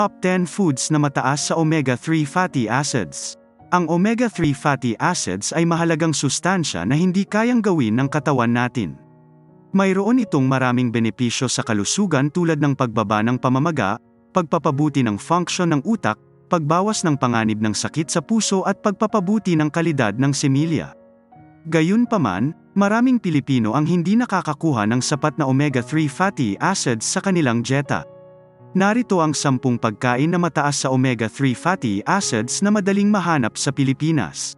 Top 10 foods na mataas sa omega-3 fatty acids. Ang omega-3 fatty acids ay mahalagang sustansya na hindi kayang gawin ng katawan natin. Mayroon itong maraming benepisyo sa kalusugan tulad ng pagbaba ng pamamaga, pagpapabuti ng function ng utak, pagbawas ng panganib ng sakit sa puso at pagpapabuti ng kalidad ng semilya. Gayunpaman, maraming Pilipino ang hindi nakakakuha ng sapat na omega-3 fatty acids sa kanilang dieta. Narito ang sampung pagkain na mataas sa omega-3 fatty acids na madaling mahanap sa Pilipinas.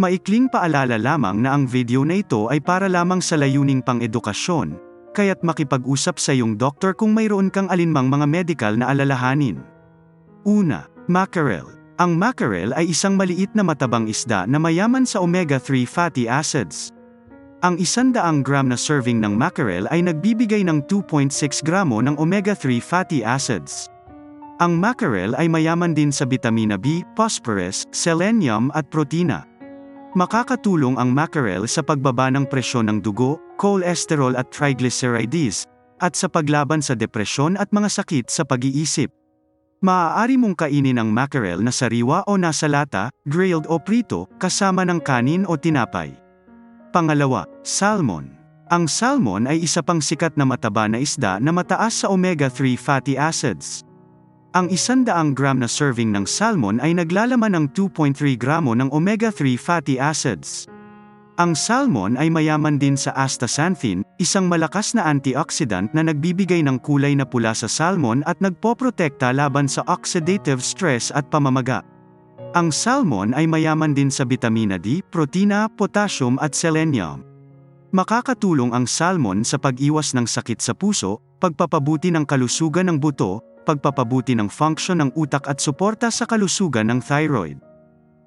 Maikling paalala lamang na ang video na ito ay para lamang sa layuning pang-edukasyon, kaya't makipag-usap sa iyong doktor kung mayroon kang alinmang mga medical na alalahanin. Una, mackerel. Ang mackerel ay isang maliit na matabang isda na mayaman sa omega-3 fatty acids. Ang 100 gram na serving ng mackerel ay nagbibigay ng 2.6 gramo ng omega-3 fatty acids. Ang mackerel ay mayaman din sa bitamina B, phosphorus, selenium at protina. Makakatulong ang mackerel sa pagbaba ng presyon ng dugo, cholesterol at triglycerides, at sa paglaban sa depresyon at mga sakit sa pag-iisip. Maaari mong kainin ang mackerel na sariwa o nasa lata, grilled o prito, kasama ng kanin o tinapay. Pangalawa, salmon. Ang salmon ay isa pang sikat na mataba na isda na mataas sa omega-3 fatty acids. Ang 100 gram na serving ng salmon ay naglalaman ng 2.3 gramo ng omega-3 fatty acids. Ang salmon ay mayaman din sa astaxanthin, isang malakas na antioxidant na nagbibigay ng kulay na pula sa salmon at nagpoprotekta laban sa oxidative stress at pamamaga. Ang salmon ay mayaman din sa bitamina D, protina, potassium at selenium. Makakatulong ang salmon sa pag-iwas ng sakit sa puso, pagpapabuti ng kalusugan ng buto, pagpapabuti ng function ng utak at suporta sa kalusugan ng thyroid.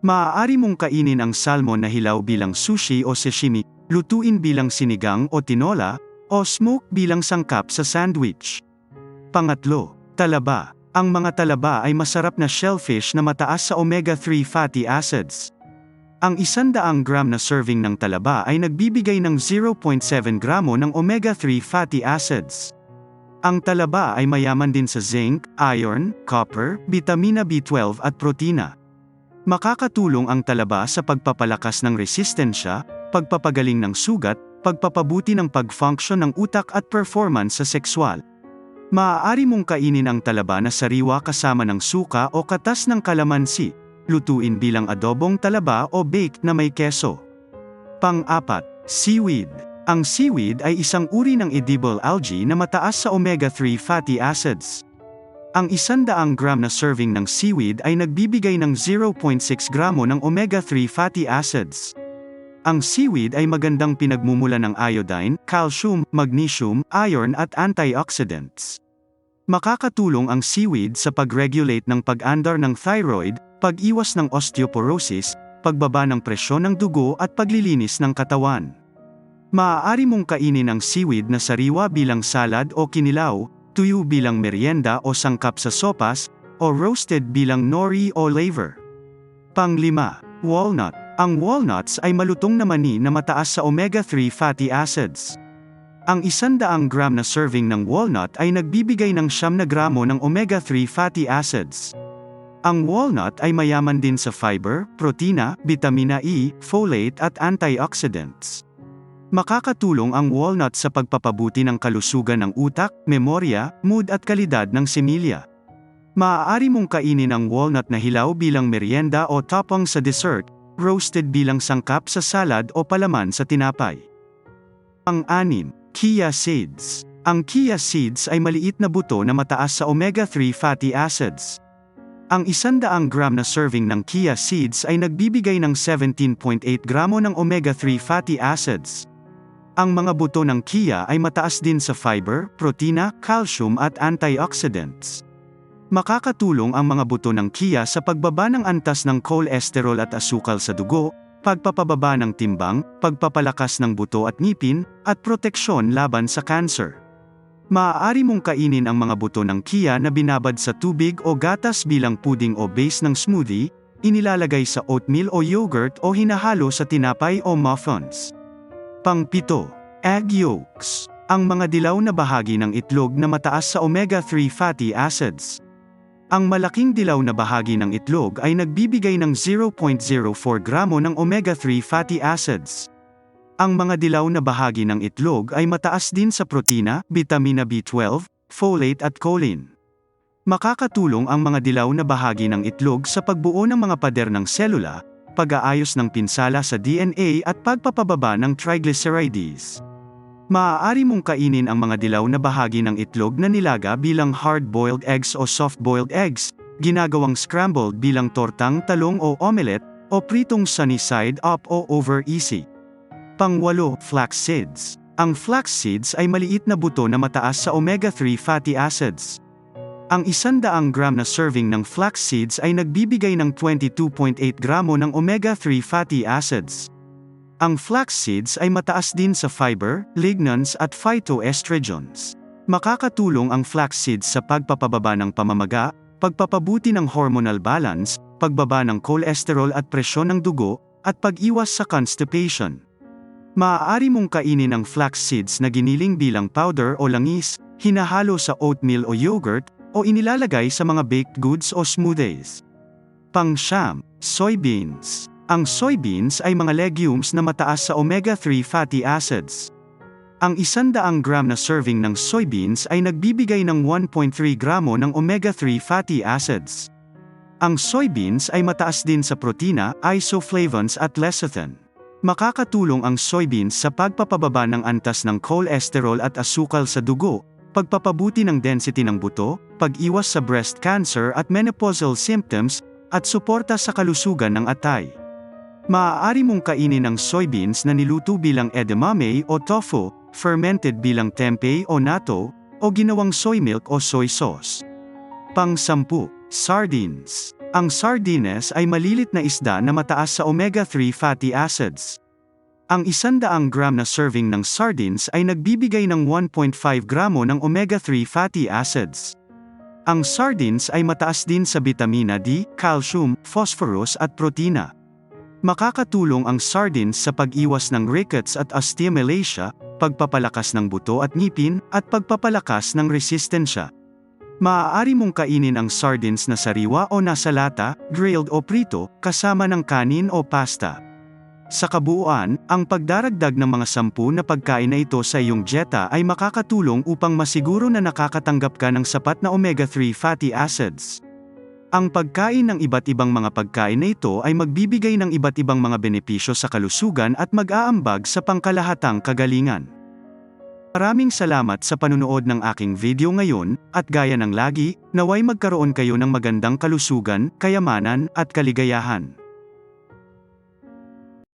Maaari mong kainin ang salmon na hilaw bilang sushi o sashimi, lutuin bilang sinigang o tinola, o smoke bilang sangkap sa sandwich. Pangatlo, talaba. Ang mga talaba ay masarap na shellfish na mataas sa omega-3 fatty acids. Ang 100 gram na serving ng talaba ay nagbibigay ng 0.7 gramo ng omega-3 fatty acids. Ang talaba ay mayaman din sa zinc, iron, copper, vitamina B12 at protina. Makakatulong ang talaba sa pagpapalakas ng resistensya, pagpapagaling ng sugat, pagpapabuti ng pag-function ng utak at performance sa sexual. Maaari mong kainin ang talaba na sariwa kasama ng suka o katas ng kalamansi, lutuin bilang adobong talaba o baked na may keso. Pang-apat, seaweed. Ang seaweed ay isang uri ng edible algae na mataas sa omega-3 fatty acids. Ang 100 gram na serving ng seaweed ay nagbibigay ng 0.6 gramo ng omega-3 fatty acids. Ang seaweed ay magandang pinagmumula ng iodine, calcium, magnesium, iron at antioxidants. Makakatulong ang seaweed sa pag-regulate ng pag-andar ng thyroid, pag-iwas ng osteoporosis, pagbaba ng presyon ng dugo at paglilinis ng katawan. Maaari mong kainin ang seaweed na sariwa bilang salad o kinilaw, tuyo bilang merienda o sangkap sa sopas, o roasted bilang nori o laver. Panglima, walnut. Ang walnuts ay malutong na mani na mataas sa omega-3 fatty acids. Ang 100 gram na serving ng walnut ay nagbibigay ng siyam na gramo ng omega-3 fatty acids. Ang walnut ay mayaman din sa fiber, protina, vitamina E, folate at antioxidants. Makakatulong ang walnut sa pagpapabuti ng kalusugan ng utak, memorya, mood at kalidad ng semilya. Maaari mong kainin ang walnut na hilaw bilang merienda o topping sa dessert, roasted bilang sangkap sa salad o palaman sa tinapay. Pang-anim, chia seeds. Ang chia seeds ay maliit na buto na mataas sa omega-3 fatty acids. Ang 100 gram na serving ng chia seeds ay nagbibigay ng 17.8 gramo ng omega-3 fatty acids. Ang mga buto ng chia ay mataas din sa fiber, protina, calcium at antioxidants. Makakatulong ang mga buto ng kia sa pagbaba ng antas ng cholesterol at asukal sa dugo, pagpapababa ng timbang, pagpapalakas ng buto at ngipin, at proteksyon laban sa cancer. Maaari mong kainin ang mga buto ng kia na binabad sa tubig o gatas bilang puding o base ng smoothie, inilalagay sa oatmeal o yogurt o hinahalo sa tinapay o muffins. Pangpito, egg yolks. Ang mga dilaw na bahagi ng itlog na mataas sa omega-3 fatty acids. Ang malaking dilaw na bahagi ng itlog ay nagbibigay ng 0.04 gramo ng omega-3 fatty acids. Ang mga dilaw na bahagi ng itlog ay mataas din sa protina, vitamina B12, folate at choline. Makakatulong ang mga dilaw na bahagi ng itlog sa pagbuo ng mga pader ng selula, pag-aayos ng pinsala sa DNA at pagpapababa ng triglycerides. Maaari mong kainin ang mga dilaw na bahagi ng itlog na nilaga bilang hard-boiled eggs o soft-boiled eggs, ginagawang scrambled bilang tortang talong o omelette, o pritong sunny side up o over easy. Pangwalo, flax seeds. Ang flax seeds ay maliit na buto na mataas sa omega-3 fatty acids. Ang isandaang gram na serving ng flax seeds ay nagbibigay ng 22.8 gramo ng omega-3 fatty acids. Ang flax seeds ay mataas din sa fiber, lignans at phytoestrogens. Makakatulong ang flax seeds sa pagpapababa ng pamamaga, pagpapabuti ng hormonal balance, pagbaba ng cholesterol at presyon ng dugo, at pag-iwas sa constipation. Maaari mong kainin ang flax seeds na giniling bilang powder o langis, hinahalo sa oatmeal o yogurt, o inilalagay sa mga baked goods o smoothies. Pang-siyam, soybeans. Ang soybeans ay mga legumes na mataas sa omega-3 fatty acids. Ang isandaang gram na serving ng soybeans ay nagbibigay ng 1.3 gramo ng omega-3 fatty acids. Ang soybeans ay mataas din sa protina, isoflavones at lecithin. Makakatulong ang soybeans sa pagpapababa ng antas ng cholesterol at asukal sa dugo, pagpapabuti ng density ng buto, pag-iwas sa breast cancer at menopausal symptoms, at suporta sa kalusugan ng atay. Maaari mong kainin ang soybeans na niluto bilang edamame o tofu, fermented bilang tempeh o natto, o ginawang soy milk o soy sauce. Pang-sampu, sardines. Ang sardines ay malilit na isda na mataas sa omega-3 fatty acids. Ang isandaang gram na serving ng sardines ay nagbibigay ng 1.5 gramo ng omega-3 fatty acids. Ang sardines ay mataas din sa vitamina D, calcium, phosphorus at protina. Makakatulong ang sardines sa pag-iwas ng rickets at osteomalacia, pagpapalakas ng buto at ngipin, at pagpapalakas ng resistensya. Maaari mong kainin ang sardines na sariwa o nasa lata, grilled o prito, kasama ng kanin o pasta. Sa kabuuan, ang pagdaragdag ng mga sampu na pagkain na ito sa iyong dieta ay makakatulong upang masiguro na nakakatanggap ka ng sapat na omega-3 fatty acids. Ang pagkain ng iba't ibang mga pagkain na ito ay magbibigay ng iba't ibang mga benepisyo sa kalusugan at mag-aambag sa pangkalahatang kagalingan. Maraming salamat sa panunood ng aking video ngayon, at gaya ng lagi, naway magkaroon kayo ng magandang kalusugan, kayamanan, at kaligayahan.